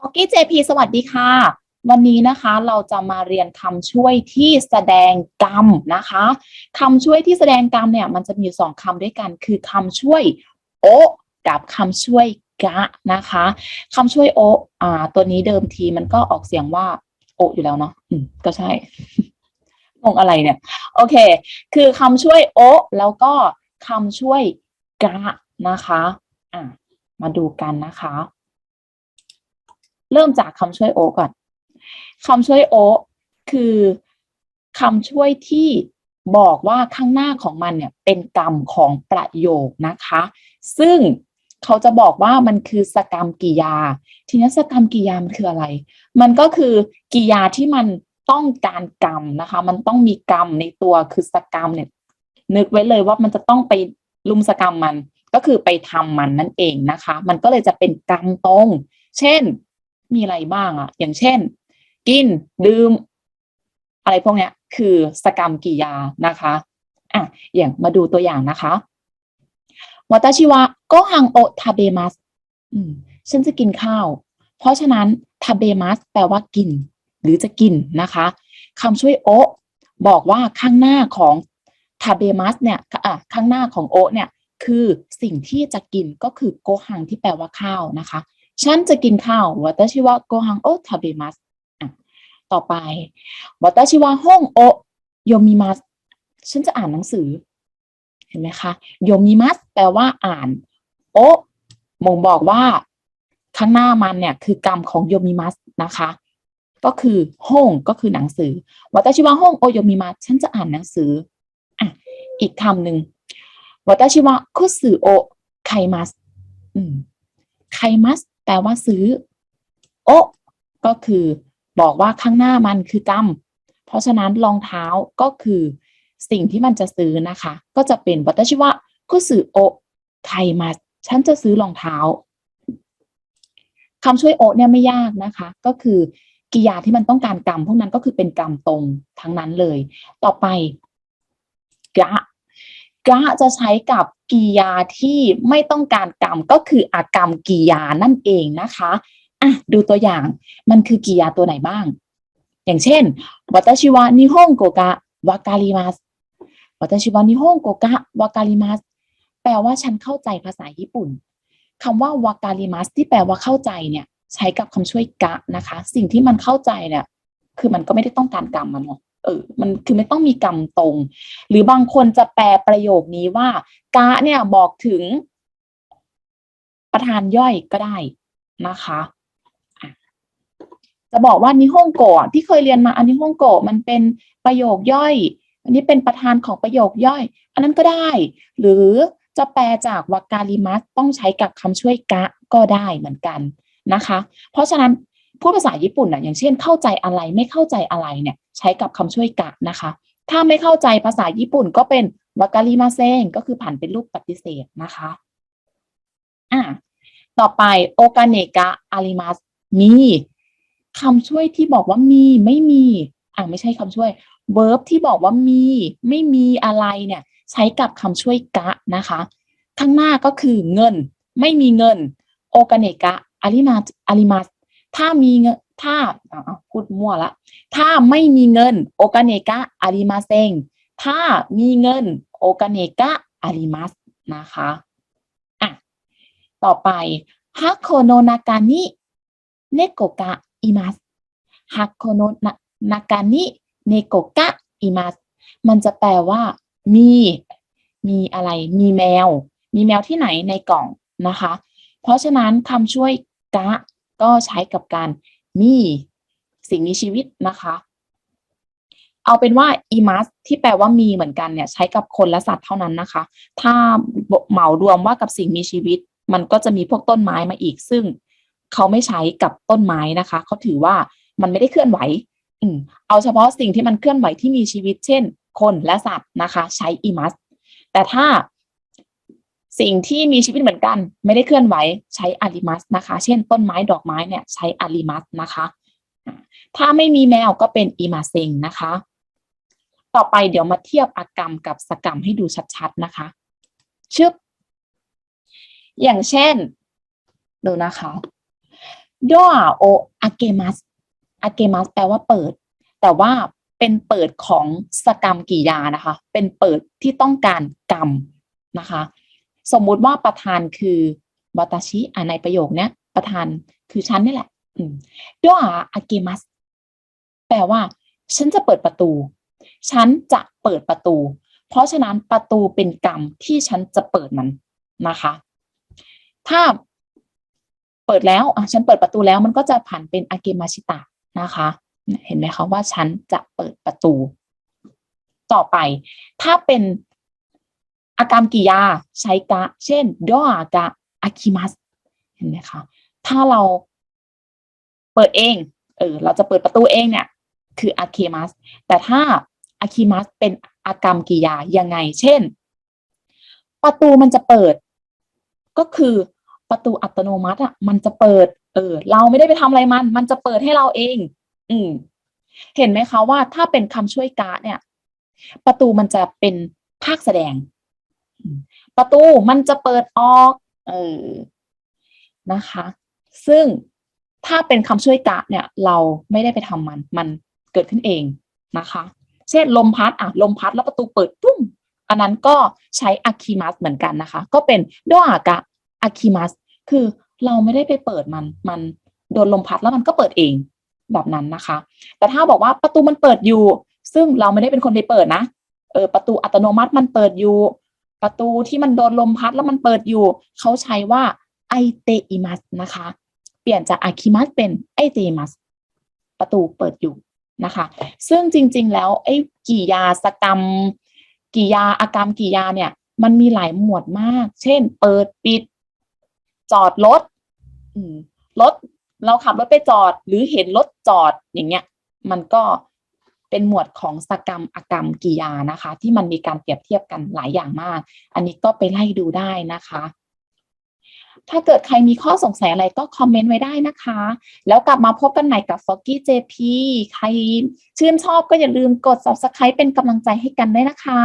ฟอกกี้เจพีสวัสดีค่ะ วันนี้นะคะเราจะมาเรียนคำช่วยที่แสดงกรรมนะคะคำช่วยที่แสดงกรรมเนี่ยมันจะมีอยู่สองคำด้วยกัน คือคำช่วยโอกับคำช่วยกะนะคะคำช่วยโออ่าตัวนี้เดิมทีมันก็ออกเสียงว่าโออยู่แล้วเนาะอืมก็ใช่งงอะไรเนี่ย โอเค คือคำช่วยโอแล้วก็คำช่วยกะนะคะ อะมาดูกันนะคะ เริ่มจากคำช่วยโอก่อนคำช่วยโอคือคำช่วยที่บอกว่าข้างหน้าของมันเนี่ยเป็นกรรมของประโยคนะคะ ซึ่งเขาจะบอกว่ามันคือสกรรมกิยา ทีนี้สกรรมกิยามันคืออะไร มันก็คือกิยาที่มันต้องการกรรมนะคะ มันต้องมีกรรมในตัวคือสกรรมเนี่ยนึกไว้เลยว่ามันจะต้องไปลุมสกรรมมันก็คือไปทำมันนั่นเองนะคะ มันก็เลยจะเป็นกรรมตรง เช่น มีอะไรบ้างอะอย่างเช่น กินดื่ม อะไรพวกเนี้ย คือสกรรมกิยานะคะอะอย่างมาดูตัวอย่างนะคะวัตชิวะโกฮังโอทาเบมัสอืมฉันจะกินข้าว เพราะฉะนั้นทาเบมัสแปลว่ากิน หรือจะกินนะคะคำช่วยโอบอกว่าข้างหน้าของทาเบมัสเนี่ยอะข้างหน้าของโอเนี่ย คือสิ่งที่จะกินก็คือโกฮังที่แปลว่าข้าวนะคะ ฉันจะกินข้าววัตชิวะโกฮังโอทาเบมัสต่อไปวัตชิวะห้องโอโยมิมัสฉันจะอ่านหนังสือ เห็นไหมคะโยมิมัสแปลว่าอ่าน โอมงบอกว่า ข้างหน้ามันเนี่ย คือกรรมของโยมิมัสนะคะ ก็คือห้องก็คือหนังสือวัตชิวะห้องโอโยมิมัสฉันจะอ่านหนังสืออะอีกคำหนึ่งวัตชิวะคุสึโอไคมัสอืมไคมัส แปลว่าซื้อ โอก็คือบอกว่าข้างหน้ามันคือกรรมเพราะฉะนั้นรองเท้าก็คือสิ่งที่มันจะซื้อนะคะ ก็จะเป็นวัตชิวะคุสึโอะไคมัสฉันจะซื้อรองเท้าคำช่วยโอเนี่ยไม่ยากนะคะ ก็คือกิยาที่มันต้องการกรรมพวกนั้นก็คือเป็นกรรมตรงทั้งนั้นเลย ต่อไปกะะจะใช้กับกิยาที่ไม่ต้องการกรรมก็คืออากรรมกิยานั่นเองนะคะอะดูตัวอย่างมันคือกิยาตัวไหนบ้าง อย่างเช่นวัตชิวะนิฮงโกกะวากาลิมัสวัตชิวะนิฮงโกกะวากาลิมัสแปลว่าฉันเข้าใจภาษาญี่ปุ่นคำว่าวากาลิมัสที่แปลว่าเข้าใจเนี่ย ใช้กับคำช่วยกะนะคะ สิ่งที่มันเข้าใจเนี่ย คือมันก็ไม่ได้ต้องการกรรมมันเนาะ เออมันคือไม่ต้องมีกรรมตรง หรือบางคนจะแปลประโยคนี้ว่ากะเนี่ยบอกถึงประธานย่อยก็ได้นะคะจะบอกว่านิฮงโกะที่เคยเรียนมาอันนิฮงโกะมันเป็นประโยคย่อย อันนี้เป็นประธานของประโยคย่อย อันนั้นก็ได้ หรือจะแปลจากวากาลิมัสต้องใช้กับคำช่วยกะก็ได้เหมือนกันนะคะ เพราะฉะนั้นพูดภาษาญี่ปุ่นอะอย่างเช่นเข้าใจอะไรไม่เข้าใจอะไรเนี่ย ใช้กับคำช่วยกะนะคะ ถ้าไม่เข้าใจภาษาญี่ปุ่นก็เป็นวากาลิมาเซงก็คือผันเป็นรูปปฏิเสธนะคะอะต่อไปโอกาเนกะอาริมัสมีคำช่วยที่บอกว่ามีไม่มีอ่าไม่ใช่คำช่วย verb ที่บอกว่ามี ไม่มีอะไรเนี่ย ใช้กับคำช่วยกะนะคะ ข้างหน้าก็คือเงิน ไม่มีเงินโอกาเนกะอาริมาอาริมัสถ้ามีเงิน ถ้าพูดมั่วละ ถ้าไม่มีเงินโอกาเนกะอาริมาเซงถ้ามีเงินโอกาเนกะอาริมัสนะคะอะต่อไปฮักโคโนนากานิเนโกกะอิมัสฮักโคโนนากานิเนโกกะอิมัสมันจะแปลว่ามีมีอะไรมีแมว มีแมวที่ไหนในกล่องนะคะ เพราะฉะนั้นคำช่วยกะก็ใช้กับการ มีสิ่งมีชีวิตนะคะ เอาเป็นว่าอีมัสที่แปลว่ามีเหมือนกันเนี่ย ใช้กับคนและสัตว์เท่านั้นนะคะ ถ้าเหมารวมว่ากับสิ่งมีชีวิต มันก็จะมีพวกต้นไม้มาอีก ซึ่งเขาไม่ใช้กับต้นไม้นะคะ เขาถือว่ามันไม่ได้เคลื่อนไหว อืมเอาเฉพาะสิ่งที่มันเคลื่อนไหวที่มีชีวิต เช่น คนและสัตว์นะคะ ใช้อีมัสแต่ถ้า สิ่งที่มีชีวิตเหมือนกัน ไม่ได้เคลื่อนไหวใช้อาริมัสนะคะ เช่น ต้นไม้ดอกไม้เนี่ยใช้อาริมัสนะคะ ถ้าไม่มีแมวก็เป็นอีมาเซงนะคะ ต่อไปเดี๋ยวมาเทียบอากรรมกับสกรรมให้ดูชัดๆนะคะ ชึบ อย่างเช่น ดูนะคะดอโออาเกมัสอาเกมัสแปลว่าเปิด แต่ว่าเป็นเปิดของสกรรมกิริยานะคะ เป็นเปิดที่ต้องการกรรมนะคะ สมมุติว่าประธานคือวาตาชิอ่าในประโยคเนี้ยประธานคือฉันนี่แหละอืมดออาเกมัสแปลว่า ฉันจะเปิดประตู ฉันจะเปิดประตู เพราะฉะนั้นประตูเป็นกรรมที่ฉันจะเปิดมันนะคะ ถ้าเปิดแล้วอะฉันเปิดประตูแล้วมันก็จะผ่านเป็นอาเกมาชิตะนะคะ เห็นไหมคะว่าฉันจะเปิดประตู ต่อไป ถ้าเป็น อากรรกิยาใช้กะ เช่นดอากะอาคิมัสเห็นไหมคะถ้าเราเปิดเอง เออ เราจะเปิดประตูเองเนี่ย คืออาเคมัส แต่ถ้าอาคิมัสเป็นอากรรมกิยายังไง เช่น ประตูมันจะเปิด ก็คือประตูอัตโนมัติอะ มันจะเปิด เออ เราไม่ได้ไปทำอะไรมัน มันจะเปิดให้เราเอง อืม เห็นไหมคะว่าถ้าเป็นคำช่วยการ์ดเนี่ย ประตูมันจะเป็นภาคแสดง ประตูมันจะเปิดออก เออนะคะ ซึ่งถ้าเป็นคำช่วยกะเนี่ย เราไม่ได้ไปทำมัน มันเกิดขึ้นเองนะคะ เช่นลมพัดอะลมพัดแล้วประตูเปิดปุ้มอันนั้นก็ใช้อะคิมัสเหมือนกันนะคะ ก็เป็นโดอากะอะคิมัสคือเราไม่ได้ไปเปิดมัน มันโดนลมพัดแล้วมันก็เปิดเองแบบนั้นนะคะ แต่ถ้าบอกว่าประตูมันเปิดอยู่ ซึ่งเราไม่ได้เป็นคนไปเปิดนะ เออประตูอัตโนมัติมันเปิดอยู่ ประตูที่มันโดนลมพัดแล้วมันเปิดอยู่ เขาใช้ว่าไอเตอิมัสนะคะ เปลี่ยนจากอาคิมัสเป็นไอเตอิมัสประตูเปิดอยู่นะคะ ซึ่งจริง ๆ แล้วไอ้กิยาสกรรมกิยาอากรรมกิยาเนี่ย มันมีหลายหมวดมาก เช่น เปิดปิด จอดรถรถเราขับรถไปจอด หรือเห็นรถจอดอย่างเงี้ย มันก็ เป็นหมวดของสกรรมอกรรมกิริยานะคะ ที่มันมีการเปรียบเทียบกันหลายอย่างมาก อันนี้ก็ไปไล่ดูได้นะคะ ถ้าเกิดใครมีข้อสงสัยอะไรก็คอมเมนต์ไว้ได้นะคะ แล้วกลับมาพบกันใหม่กับ f o g g y JP ใครชื่นชอบก็อย่าลืมกด subscribe เป็นกำลังใจให้กันด้วยนะคะ